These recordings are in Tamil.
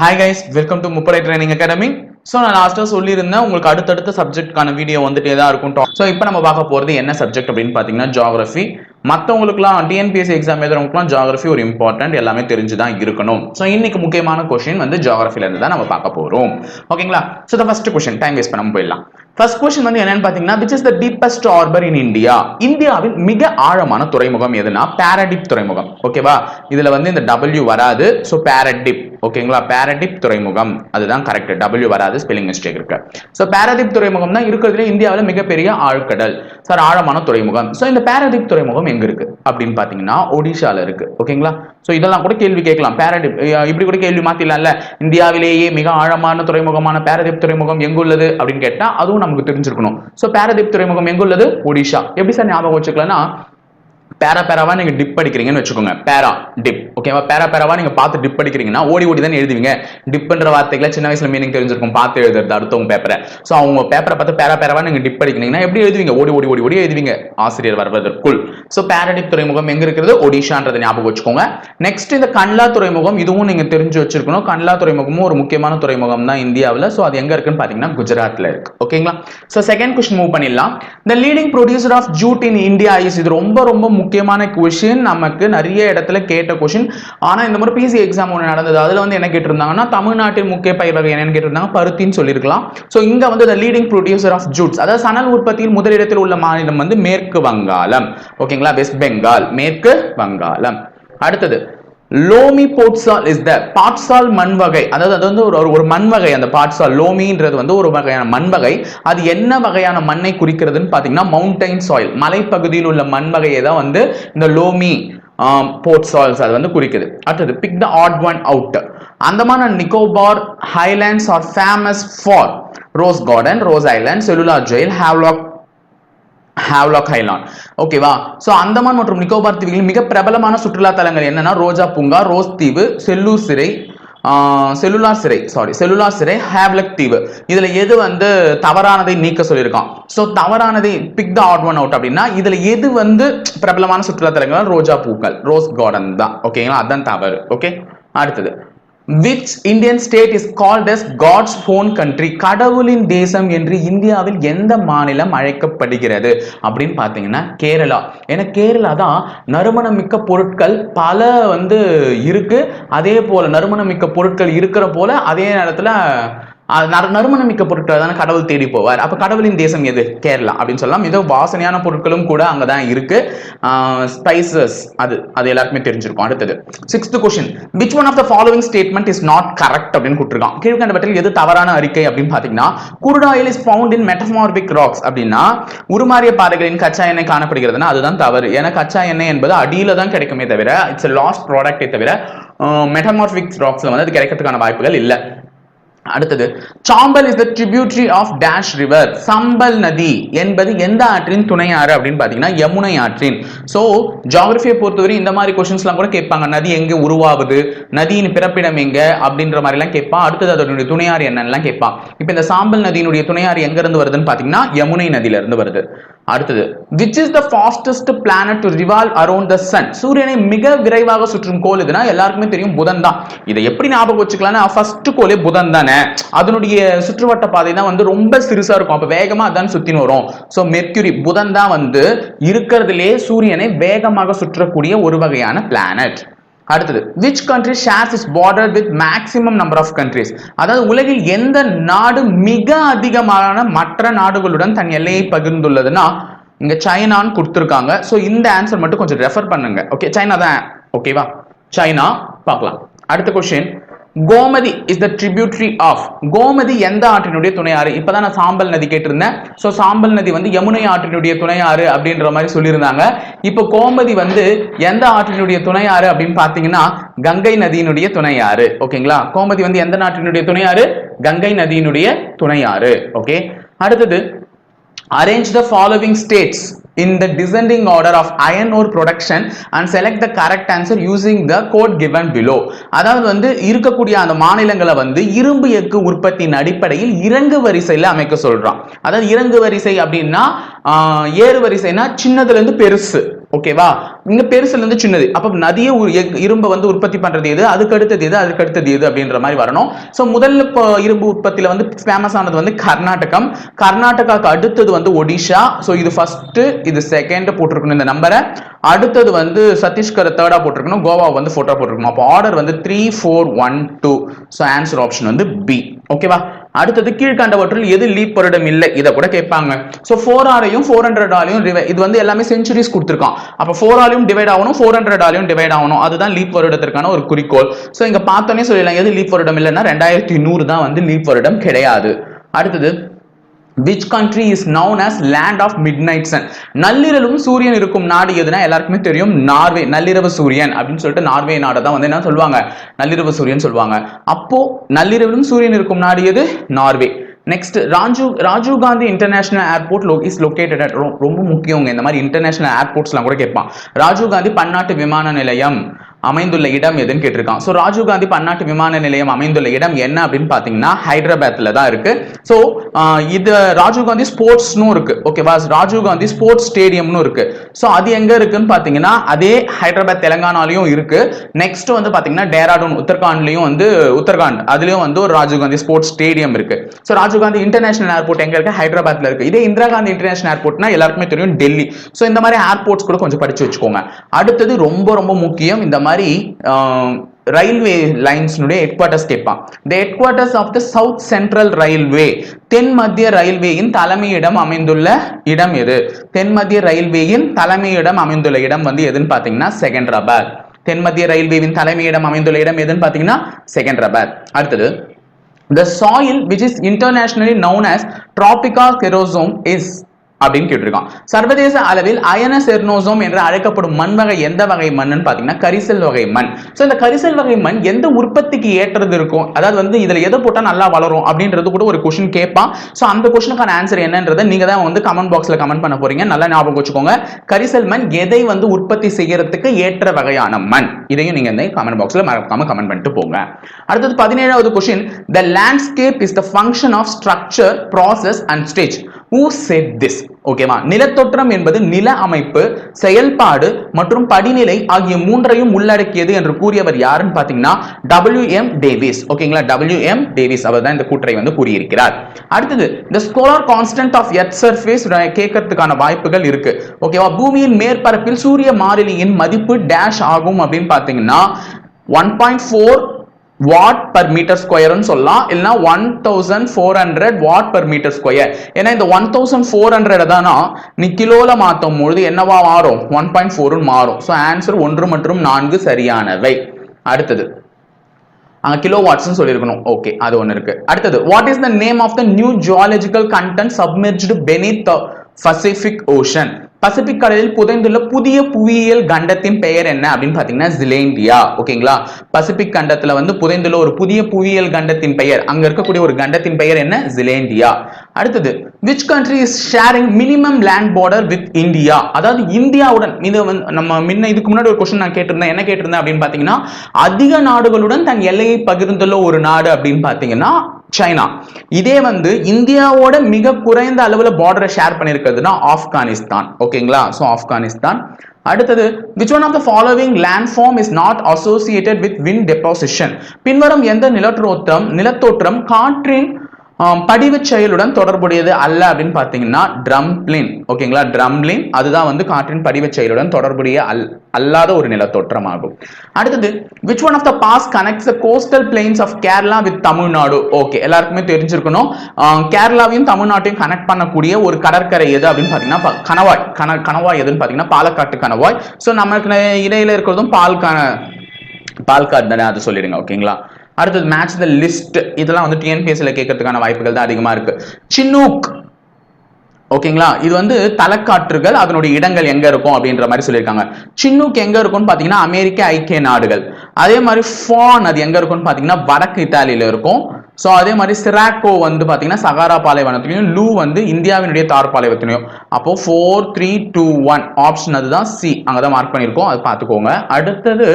Hi guys welcome to Muppadai training academy so நான் லாஸ்ட்டாக சொல்லியிருந்தேன் உங்களுக்கு அடுத்தடுத்த சப்ஜெக்ட்கான வீடியோ வந்துட்டே தான் இருக்கும். ஸோ இப்போ நம்ம பார்க்க போகிறது என்ன சப்ஜெக்ட் அப்படின்னு பார்த்தீங்கன்னா ஜாகிரஃபி மற்றவங்களுக்குலாம் டிஎன்பிஎஸ்சி எக்ஸாம் எழுதுறவங்களுக்குலாம் ஜாகிரஃபி ஒரு இம்பார்ட்டன்ட் எல்லாமே தெரிஞ்சு தான் இருக்கணும். ஸோ இன்னைக்கு முக்கியமான கொஷின் வந்து ஜாகிரஃபிலேருந்து தான் நம்ம பார்க்க போகிறோம் ஓகேங்களா so the first question time waste பண்ணாமல் போயிடலாம். ஃபர்ஸ்ட் கொஸ்டின் வந்து என்னன்னு பார்த்தீங்கன்னா which is the deepest harbour in India இந்தியாவின் மிக ஆழமான துறைமுகம் எதுனா பேரடிப் துறைமுகம். ஓகேவா இதுல வந்து இந்த டபிள்யூ வராது. ஸோ பேரடிப் ஓகேங்களா பேரடிப் துறைமுகம். அதுதான் கரெக்ட் டபிள்யூ வராது ஸ்பெல்லிங் மிஸ்டேக் இருக்கு. ஸோ பாரதீப் துறைமுகம் தான் இருக்கிறதுல இந்தியாவில் மிகப்பெரிய ஆழ்கடல். சார் ஆழமான துறைமுகம். ஸோ இந்த பேரதிப் துறைமுகம் எங்க இருக்கு? அப்படின்னு பார்த்தீங்கன்னா ஒடிஷால இருக்கு. ஓகேங்களா ஸோ இதெல்லாம் கூட கேள்வி கேட்கலாம். பேரடிப் இப்படி கூட கேள்வி மாத்திடலாம்ல. இந்தியாவிலேயே மிக ஆழமான துறைமுகமான பேரதிப் துறைமுகம் எங்குள்ளது அப்படின்னு கேட்டா அதுவும் நமக்கு தெரிஞ்சிருக்கணும். ஸோ பாரதீப் துறைமுகம் எங்குள்ளது? ஒடிஷா. எப்படி சார் ஞாபகம் வச்சுக்கலன்னா பேரா பேராவா நீங்க டிப் அடிக்கிறீங்கன்னு வச்சுக்கோங்க. பேரா டிப் ஓகேவா பேரா பேராவா நீங்க பார்த்து டிப் அடிக்கிறீங்கன்னா ஓடி ஓடி தானே எழுதுவீங்க டிப்ன்ற வார்த்தைகளை சின்ன வயசுல மீனிங் தெரிஞ்சிருக்கும். பார்த்து எழுதுறது அடுத்தவங்க பேப்பரை ஸோ அவங்க பேப்பரை பார்த்து பேரா பேராவா நீங்க டிப் அடிக்கிறீங்கன்னா எப்படி எழுதுவீங்க? ஓடி ஓடி ஓடி ஓடி எழுதுவீங்க. ஆசிரியர் வருவதற்குள். ஸோ பேராடிப் துறைமுகம் எங்க இருக்கிறது ஒடிஷான்றதை ஞாபகம் வச்சுக்கோங்க. நெக்ஸ்ட் இந்த கண்லா துறைமுகம் இதுவும் நீங்க தெரிஞ்சு வச்சிருக்கணும். கண்லா துறைமுகமும் ஒரு முக்கியமான துறைமுகம் தான் இந்தியாவில். ஸோ அது எங்க இருக்குன்னு பாத்தீங்கன்னா குஜராத்ல இருக்கு. ஓகேங்களா ஸோ செகண்ட் கொஸ்டின் மூவ் பண்ணிடலாம். The leading producer of jute in India is இது ரொம்ப ரொம்ப முக்கியமான கொஷின் நமக்கு நிறைய இடத்துல கேட்ட கொஷின் ஆனால் இந்த மாதிரி பிசி எக்ஸாம் ஒன்று நடந்தது. அதில் வந்து என்ன கேட்டிருந்தாங்கன்னா தமிழ்நாட்டின் முக்கிய பயிர் வகை என்னன்னு கேட்டிருந்தாங்க. பருத்தின்னு சொல்லியிருக்கலாம். ஸோ இங்கே வந்து the leading producer of jutes அதாவது சணல் உற்பத்தியில் முதலிடத்தில் உள்ள மாநிலம் வந்து மேற்கு வங்காளம். ஓகேங்களா வெஸ்ட் பெங்கால் மேற்கு வங்காளம். அடுத்தது லோமி போட்சால் இஸ் த பாட்சால் மண் வகை அதாவது அது வந்து ஒரு ஒரு- மண் வகை அந்த பாட்சால் லோமின்றது வந்து ஒரு வகையான மண் வகை அது என்ன வகையான மண்ணை குறிக்கிறதுன்னு பார்த்தீங்கன்னா மவுண்டைன் சாயில் மலைப்பகுதியில் உள்ள மண் வகையை தான் வந்து இந்த லோமி போர்ட் சாயில்ஸ் அது வந்து குறிக்குது. அடுத்தது pick the odd one out Andaman Nicobar islands are famous for Ross garden Ross island cellular jail Havelock Havelock island ஓகேவா ஸோ அந்தமான் மற்றும் நிக்கோபார் தீவுகளில் மிக பிரபலமான சுற்றுலா தலங்கள் என்னன்னா ரோஜா பூங்கா ரோஸ் தீவு செல்லூர் சிறை செல்லுலார் சிறை சாரி செல்லுலார் சிறை ஹேவ்லக் தீவு. இதில் எது வந்து தவறானதை நீக்க சொல்லியிருக்கான்? So தவறானதை pick the odd one out அப்படின்னா இதில் எது வந்து பிரபலமான சுற்றுலா தலங்கள் ரோஜா பூக்கள் ரோஸ் கார்டன் தான். ஓகேங்களா அதான் தவறு. ஓகே அடுத்தது. Which Indian state is called as God's own country கடவுளின் தேசம் என்று இந்தியாவில் எந்த மாநிலம் அழைக்கப்படுகிறது? அப்படின்னு பார்த்தீங்கன்னா கேரளா. ஏன்னா கேரளா தான் நறுமணம் மிக்க பொருட்கள் பல வந்து இருக்கு. அதே போல நறுமணம் மிக்க பொருட்கள் இருக்கிற போல அதே நேரத்தில் அஹ், நறுமணம் மிக்க பொருட்கள் தானே கடவுள் தேடி போவார். அப்ப கடவுளின் தேசம் எது? கேரளா அப்படின்னு சொல்லலாம். ஏதோ வாசனையான பொருட்களும் கூட அங்கதான் இருக்கு. ஸ்பைசஸ் அது அது எல்லாருக்குமே தெரிஞ்சிருக்கும். அடுத்தது sixth question which one of the following statement is not correct அப்படின்னு கொடுத்துருக்கான். கீழ்கண்டவற்றில் எது தவறான அறிக்கை அப்படின்னு பாத்தீங்கன்னா crude oil is found in metamorphic rocks அப்படின்னா உருமாறிய பாறைகளின் கச்சா எண்ணெய் காணப்படுகிறதுனா அதுதான் தவறு. ஏன்னா கச்சா எண்ணெய் என்பது அடியில தான் கிடைக்குமே தவிர இட்ஸ் லாஸ்ட் ப்ராடக்டே தவிர மெட்டமார்பிக் ராக்ஸ்ல வந்து அது கிடைக்கிறதுக்கான வாய்ப்புகள் இல்லை. அடுத்தது Chambal is the tributary of dash river Chambal நதி என்பது எந்த ஆற்றின் துணையாறு அப்படின்னு பார்த்தீங்கன்னா யமுனை ஆற்றின். ஸோ ஜாகிரபியை பொறுத்தவரை இந்த மாதிரி கொஸ்டின்ஸ்லாம் கூட கேட்பாங்க. நதி எங்கே உருவாகுது? நதியின் பிறப்பிடம் எங்க? அப்படின்ற மாதிரிலாம் கேட்பான் அடுத்தது அதனுடைய துணையாறு என்னென்னலாம் கேட்பான் இப்போ இந்த சாம்பல் நதியினுடைய துணையாறு எங்க இருந்து வருதுன்னு பார்த்தீங்கன்னா யமுனை நதியில இருந்து வருது. அடுத்தது. Which is the fastest planet to revolve around the sun சூரியனை மிக விரைவாக சுற்றும் கோல் எதுனா எல்லாருக்குமே தெரியும் புதன் தான். இதை எப்படி ஞாபகம் வச்சுக்கலாம்னா ஃபர்ஸ்ட் கோலே புதன் தானே. அதனுடைய சுற்றுவட்ட பாதை தான் வந்து ரொம்ப சிறுசா இருக்கும். அப்ப வேகமா அதான் சுத்தின்னு வரும். ஸோ மெர்க்யூரி புதன் தான் வந்து இருக்கிறதுலே சூரியனை வேகமாக சுற்றக்கூடிய ஒரு வகையான பிளானட் அடுத்தது which country shares is border with maximum number of countries அதாவது உலகில் எந்த நாடு மிக அதிகமான மற்ற நாடுகளுடன் தன் எல்லையை பகிர்ந்துள்ளதுன்னா இங்க சைனான்னு கொடுத்துருக்காங்க. ஸோ இந்த ஆன்சர் மட்டும் கொஞ்சம் ரெஃபர் பண்ணுங்க. ஓகே சைனா தான். ஓகேவா சைனா பார்க்கலாம். அடுத்த question Gomti is the tributary of Gomti எந்த ஆற்றினுடைய துணையாறு? இப்பதான் நான் சாம்பல் நதி கேட்டிருந்தேன். ஸோ சாம்பல் நதி வந்து யமுனை ஆற்றினுடைய துணையாறு அப்படின்ற மாதிரி சொல்லியிருந்தாங்க. இப்போ கோமதி வந்து எந்த ஆற்றினுடைய துணையாறு அப்படின்னு பார்த்தீங்கன்னா கங்கை நதியினுடைய துணையாறு. ஓகேங்களா கோமதி வந்து எந்த நாட்டினுடைய துணையாறு? கங்கை நதியினுடைய துணையாறு. ஓகே அடுத்தது arrange the following states in the descending order of iron ore production and select the correct answer using the code given below அதாவது வந்து இருக்கக்கூடிய அந்த மாநிலங்களை வந்து இரும்பு எஃகு உற்பத்தியின் அடிப்படையில் இறங்கு வரிசையில் அமைக்க சொல்றான் அதாவது இறங்கு வரிசை அப்படின்னா ஏறு வரிசைனா சின்னதுல இருந்து பெருசு ஓகேவா இங்க பெருசுல இருந்து சின்னது. அப்ப நதியை உ- எ- இரும்பை வந்து உற்பத்தி பண்றது எது? அதுக்கு அடுத்தது எது? அதுக்கு அடுத்தது எது? அப்படின்ற மாதிரி வரணும். சோ முதல்ல இப்போ இரும்பு உற்பத்தியில வந்து ஃபேமஸ் ஆனது வந்து கர்நாடகம். கர்நாடகாக்கு அடுத்தது வந்து ஒடிஷா. சோ இது ஃபர்ஸ்ட் இது செகண்ட் போட்டிருக்கணும் இந்த நம்பரை அடுத்தது வந்து சத்தீஸ்கர் தேர்டா போட்டிருக்கணும். கோவா வந்து ஃபோட்டோ போட்டிருக்கணும். அப்போ ஆர்டர் வந்து three four one two so answer option வந்து பி ஓகேவா அடுத்தது கீழ்கண்டவற்றில் எது லீப் வருடம் இல்லை? இதை கூட கேட்பாங்க. ஸோ ஃபோர் ஆரையும் ஃபோர் ஹண்ட்ரட் ஆலையும் இது வந்து எல்லாமே செஞ்சுரிஸ் கொடுத்துருக்கான். அப்போ ஃபோர் ஆலையும் டிவைட் ஆகணும் ஃபோர் ஹண்ட்ரட் ஆலையும் டிவைட் ஆகணும். அதுதான் லீப் வருடத்திற்கான ஒரு குறிக்கோள். ஸோ இங்கே பார்த்தோன்னே சொல்லிடலாம் எது லீப் வருடம் இல்லைன்னா ரெண்டாயிரத்தி நூறு தான் வந்து லீப் வருடம் கிடையாது. அடுத்தது which country is known as land of midnight sun நள்ளிரவும் சூரியன் இருக்கும் நாடு எதுனா எல்லாருக்குமே தெரியும். நார்வே நள்ளிரவு சூரியன் அப்படின்னு சொல்லிட்டு நார்வே நாடு தான் வந்து என்ன சொல்லுவாங்க? நள்ளிரவு சூரியன் சொல்லுவாங்க. அப்போ நள்ளிரவிலும் சூரியன் இருக்கும் நாடு எது? Norway. Next Raju Rajiv Gandhi international airport low is located at ரொம்ப முக்கியங்க. இந்த மாதிரி இன்டர்நேஷனல் ஏர்போர்ட்ஸ்லாம் கூட கேட்பான். ராஜீவ் காந்தி பன்னாட்டு விமான நிலையம். அமைந்துள்ள இடம் எதுன்னு கேட்டிருக்கான். ஸோ ராஜீவ் காந்தி பன்னாட்டு விமான நிலையம் அமைந்துள்ள இடம் என்ன அப்படின்னு பார்த்தீங்கன்னா ஹைதராபாத்தில் தான் இருக்கு. ஸோ இது ராஜீவ் காந்தி ஸ்போர்ட்ஸ்னும் இருக்கு. ஓகேவா ராஜீவ் காந்தி ஸ்போர்ட்ஸ் ஸ்டேடியம்னு இருக்கு. ஸோ அது எங்க இருக்குன்னு பார்த்தீங்கன்னா அதே ஹைதராபாத் தெலங்கானாலையும் இருக்கு. நெக்ஸ்ட் வந்து பார்த்தீங்கன்னா டேராடூன் உத்தரகாண்ட்லையும் வந்து உத்தரகாண்ட் அதுலயும் வந்து ஒரு ராஜீவ் காந்தி ஸ்போர்ட்ஸ் ஸ்டேடியம் இருக்கு. So Rajiv Gandhi international airport எங்க இருக்கு? ஹைதராபாத்ல இருக்கு. இதே இந்திரா காந்தி இன்டர்நேஷனல் ஏர்போர்ட்னா எல்லாருக்குமே தெரியும் டெல்லி. ஸோ இந்த மாதிரி ஏர்போர்ட்ஸ் கூட கொஞ்சம் படிச்சு வச்சுக்கோங்க. அடுத்தது ரொம்ப ரொம்ப முக்கியம் இந்த மாதிரி ரயில்வே லைன்ஸ்னுடைய ஹெட் குவார்ட்டர்ஸ் கேட்பான். The headquarters of the south central railway தென் மத்திய ரயில்வேயின் தலைமையிடம் அமைந்துள்ள இடம் எது? தென் மத்திய ரயில்வேயின் தலைமையிடம் அமைந்துள்ள இடம் வந்து எதுன்னு பார்த்தீங்கன்னா செகண்டராபாத் தென் மத்திய ரயில்வேவின் தலைமையிடம் அமைந்துள்ள இடம் எதுன்னு பார்த்தீங்கன்னா செகண்டராபாத் அடுத்தது The soil which is internationally known as Tropica kerosome is அப்படின்னு கேட்டிருக்கான். சர்வதேச அளவில் அயன செர்னோசோம் என்று அழைக்கப்படும் மண் வகை எந்த வகை மண்ணுன்னு பார்த்தீங்கன்னா கரிசல் வகை மண். ஸோ இந்த கரிசல் வகை மண் எந்த உற்பத்திக்கு ஏற்றது இருக்கும்? அதாவது வந்து இதில் எதை போட்டால் நல்லா வளரும் அப்படின்றது கூட ஒரு கொஷின் கேட்பான். ஸோ அந்த கொஷனுக்கான ஆன்சர் என்னன்றதை நீங்க தான் வந்து கமெண்ட் பாக்ஸில் கமெண்ட் பண்ண போறீங்க. நல்லா ஞாபகம் வச்சுக்கோங்க. கரிசல் மண் எதை வந்து உற்பத்தி செய்யறதுக்கு ஏற்ற வகையான மண்? இதையும் நீங்க இந்த கமெண்ட் பாக்ஸில் மறக்காம கமெண்ட் பண்ணிட்டு போங்க. அடுத்தது பதினேழாவது question the landscape is the function of structure process and stage who said this ஓகேவா நிலத்தோற்றம் என்பது நில அமைப்பு செயல்பாடு மற்றும் படிநிலை ஆகிய மூன்றையும் உள்ளடக்கியது என்று கூறியவர் யாருன்னு பாத்தீங்கன்னா டபிள்யூ எம் டேவிஸ் ஓகேங்களா டபிள்யூ எம் டேவிஸ் அவர் தான் இந்த கூற்றை வந்து கூறியிருக்கிறார். அடுத்தது இந்த solar constant of earth surface கேட்கறதுக்கான வாய்ப்புகள் இருக்கு. ஓகேவா பூமியின் மேற்பரப்பில் சூரிய மாறிலியின் மதிப்பு டேஷ் ஆகும் அப்படின்னு பாத்தீங்கன்னா one point four watt per metre ஸ்கொயர்னு சொல்லலாம். இல்லைனா one thousand four hundred watt per metre square ஏன்னா இந்த ஒன் தௌசண்ட் ஃபோர் ஹண்ட்ரட் தானா நீ கிலோல மாற்றும் பொழுது என்னவா மாறும்? ஒன் பாயிண்ட் ஃபோர்னு மாறும். ஸோ ஆன்சர் ஒன்று மற்றும் நான்கு சரியானவை. அடுத்தது. அங்கே கிலோ வாட்ஸ்னு சொல்லியிருக்கணும். ஓகே அது ஒன்று இருக்கு. அடுத்தது what is the name of the new geological continent submerged beneath the Pacific Ocean Pacific கடலில் புதைந்துள்ள புதிய புவியியல் கண்டத்தின் பெயர் என்ன அப்படின்னு பார்த்தீங்கன்னா ஜிலேண்டியா ஓகேங்களா பசிபிக் கண்டத்தில் வந்து புதைந்துள்ள ஒரு புதிய புவியியல் கண்டத்தின் பெயர். அங்கே இருக்கக்கூடிய ஒரு கண்டத்தின் பெயர் என்ன? ஜிலேண்டியா அடுத்தது which country is sharing minimum land border with India அதாவது இந்தியாவுடன் இது வந்து நம்ம முன்ன இதுக்கு முன்னாடி ஒரு கொஸ்டின் நான் கேட்டிருந்தேன். என்ன கேட்டிருந்தேன் அப்படின்னு பார்த்தீங்கன்னா அதிக நாடுகளுடன் தன் எல்லையை பகிர்ந்துள்ள ஒரு நாடு அப்படின்னு பார்த்தீங்கன்னா சைனா. இதே வந்து இந்தியாவோட மிக குறைந்த அளவுல பார்டரை ஷேர் பண்ணியிருக்கிறதுனா ஆப்கானிஸ்தான். ஓகேங்களா ஸோ ஆப்கானிஸ்தான். அடுத்தது which one of the following landform is not associated with wind deposition பின்வரும் எந்த நிலத்தோற்றம் நிலத்தோற்றம் காற்றின் படிவு படிவுச் செயலுடன் தொடர்புடையது அல்ல அப்படின்னு பார்த்தீங்கன்னா ட்ரம்ப்ளின் ஓகேங்களா? ட்ரம்ப்ளின் அதுதான் வந்து காற்றின் படிவுச் செயலுடன் தொடர்புடைய அல் அல்லாத ஒரு நிலத்தோற்றம் ஆகும் அடுத்தது which one of the pass connects the coastal plains of Kerala with Tamil Nadu okay எல்லாருக்குமே தெரிஞ்சிருக்கணும். கேரளாவையும் தமிழ்நாட்டையும் கனெக்ட் பண்ணக்கூடிய ஒரு கடற்கரை எது அப்படின்னு பார்த்தீங்கன்னா கணவாய் கன கணவாய் எதுன்னு பார்த்தீங்கன்னா பாலக்காட்டு கணவாய். ஸோ நமக்கு இடையில இருக்கிறதும் பால் கண பால்காட் தானே அது சொல்லிடுங்க ஓகேங்களா? அடுத்தது மேட்ச் த லிஸ்ட் இதெல்லாம் வந்து டிஎன்பிஎஸ்சியில் கேட்கறதுக்கான வாய்ப்புகள் தான் அதிகமாக இருக்கு. சின்னூக் ஓகேங்களா? இது வந்து தலைக்காற்றுகள் அதனுடைய இடங்கள் எங்க இருக்கும் அப்படின்ற மாதிரி சொல்லியிருக்காங்க. சின்னூக் எங்க இருக்கும்னு பாத்தீங்கன்னா அமெரிக்க ஐக்கிய நாடுகள். அதே மாதிரி ஃபான் அது எங்க இருக்கும்னு பாத்தீங்கன்னா வடக்கு இத்தாலியில இருக்கும். ஸோ அதே மாதிரி சிராக்கோ வந்து பாத்தீங்கன்னா சகாரா பாலைவனத்திலையும் லூ வந்து இந்தியாவினுடைய தார் பாலைவனத்திலையும் அப்போ four three two one option அதுதான் சி அங்கதான் மார்க் பண்ணியிருக்கோம். அது பார்த்துக்கோங்க. அடுத்தது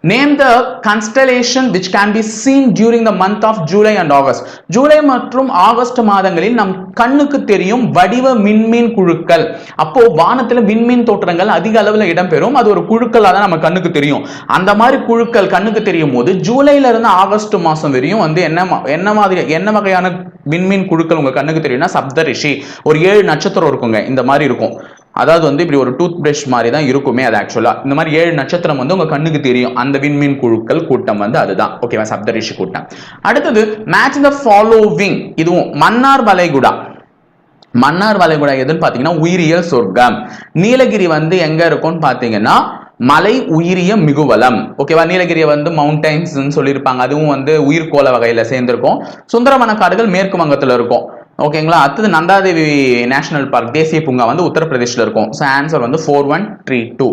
name the constellation which can be seen during the month of July and August July மற்றும் ஆகஸ்ட் மாதங்களில் நம் கண்ணுக்கு தெரியும் வடிவ விண்மீன் குழுக்கள். அப்போ வானத்தில் விண்மீன் தோற்றங்கள் அதிக அளவில் இடம்பெறும். அது ஒரு குழுக்களாக தான் நம்ம கண்ணுக்கு தெரியும். அந்த மாதிரி குழுக்கள் கண்ணுக்கு தெரியும் போது ஜூலைல இருந்து ஆகஸ்ட் மாதம் வரையும் வந்து என்ன மா- என்ன மாதிரி என்ன வகையான விண்மீன் குழுக்கள் உங்க கண்ணுக்கு தெரியும்னா சப்தரிஷி ஒரு ஏழு நட்சத்திரம் இருக்குங்க. இந்த மாதிரி இருக்கும். அதாவது வந்து இப்படி ஒரு டூத் பிரஷ் மாதிரி தான் இருக்குமே அது ஆக்சுவலா இந்த மாதிரி ஏழு நட்சத்திரம் வந்து உங்க கண்ணுக்கு தெரியும். அந்த விண்மீன் குழுக்கள் கூட்டம் வந்து அதுதான். ஓகேவா சப்தரிஷி கூட்டம். அடுத்தது மேட்ச் த ஃபாலோவிங் இதுவும் மன்னார் வளைகுடா. மன்னார் வளைகுடா எதுன்னு பாத்தீங்கன்னா உயிரியல் சொர்க்கம். நீலகிரி வந்து எங்க இருக்கும்னு பாத்தீங்கன்னா மலை உயிரிய மிகுவலம். ஓகேவா நீலகிரியை வந்து மவுண்டைன்ஸ் சொல்லியிருப்பாங்க. அதுவும் வந்து உயிர்கோள வகையில சேர்ந்திருக்கும். சுந்தரவன காடுகள் மேற்கு வங்கத்துல இருக்கும். ஓகேங்களா? அடுத்தது நந்தாதேவி நேஷனல் பார்க் தேசிய பூங்கா வந்து உத்தரப்பிரதேஷ்ல இருக்கும். ஸோ ஆன்சர் வந்து ஃபோர் ஒன் த்ரீ டூ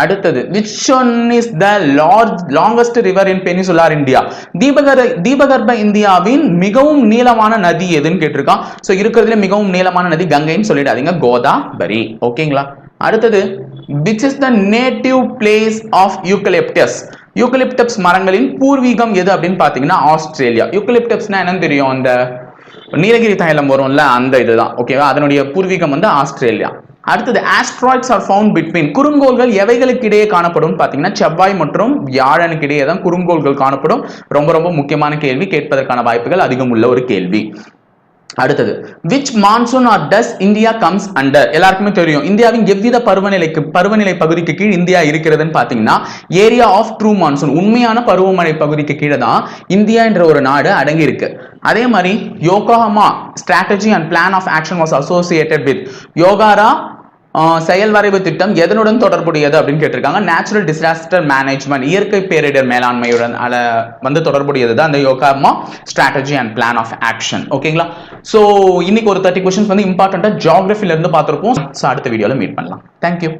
அடுத்தது which one is the large longest river in peninsular India தீபகர் தீபகர்ப இந்தியாவின் மிகவும் நீளமான நதி எதுன்னு கேட்டிருக்கான். ஸோ இருக்கிறதுல மிகவும் நீளமான நதி கங்கைன்னு சொல்லிடாதீங்க கோதாவரி. ஓகேங்களா? அடுத்தது which is the native place of eucalyptus eucalyptus மரங்களின் பூர்வீகம் எது அப்படின்னு பார்த்தீங்கன்னா ஆஸ்திரேலியா. யூக்கலிப்டப்ஸ்னா என்னன்னு தெரியும் அந்த நீலகிரி தைலம் வரும்ல அந்த இதுதான். ஓகேவா அதனுடைய பூர்வீகம் வந்து ஆஸ்திரேலியா. அடுத்தது ஆஸ்ட்ராய்ட்ஸ் ஆர் ஃபவுண்ட் பிட்வீன் குறுங்கோள்கள் எவைகளுக்கு இடையே காணப்படும்? பார்த்தீங்கன்னா செவ்வாய் மற்றும் வியாழனுக்கு இடையே தான் குறுங்கோள்கள் காணப்படும். ரொம்ப ரொம்ப முக்கியமான கேள்வி. கேட்பதற்கான வாய்ப்புகள் அதிகம் உள்ள ஒரு கேள்வி. அடுத்தது which monsoon are does India comes under எல்லாருக்குமே தெரியும். இந்தியாவின் எவ்வித பருவநிலைக்கு பருவநிலை பகுதிக்கு கீழ் இந்தியா இருக்கிறதுன்னு பாத்தீங்கன்னா ஏரியா ஆஃப் ட்ரூ மான்சூன் உண்மையான பருவமழை பகுதிக்கு கீழே தான் இந்தியா என்ற ஒரு நாடு அடங்கி இருக்கு அதே மாதிரி Yokohama strategy and plan of action was associated with யோகாரா செயல் வரைவு திட்டம் எதனுடன் தொடர்புடையது அப்படின்னு கேட்டிருக்காங்க. நேச்சுரல் டிசாஸ்டர் மேனேஜ்மெண்ட் இயற்கை பேரிடர் மேலாண்மையுடன் அல வந்து தொடர்புடையது தான் அந்த Yokohama strategy and plan of action ஓகேங்களா ஸோ இன்னைக்கு ஒரு தேர்ட்டி கொஸ்டின்ஸ் வந்து இம்பார்ட்டண்ட்டாக ஜாகிரஃபில இருந்து பார்த்துருப்போம். ஸோ அடுத்த வீடியோவில் மீட் பண்ணலாம். தேங்க்யூ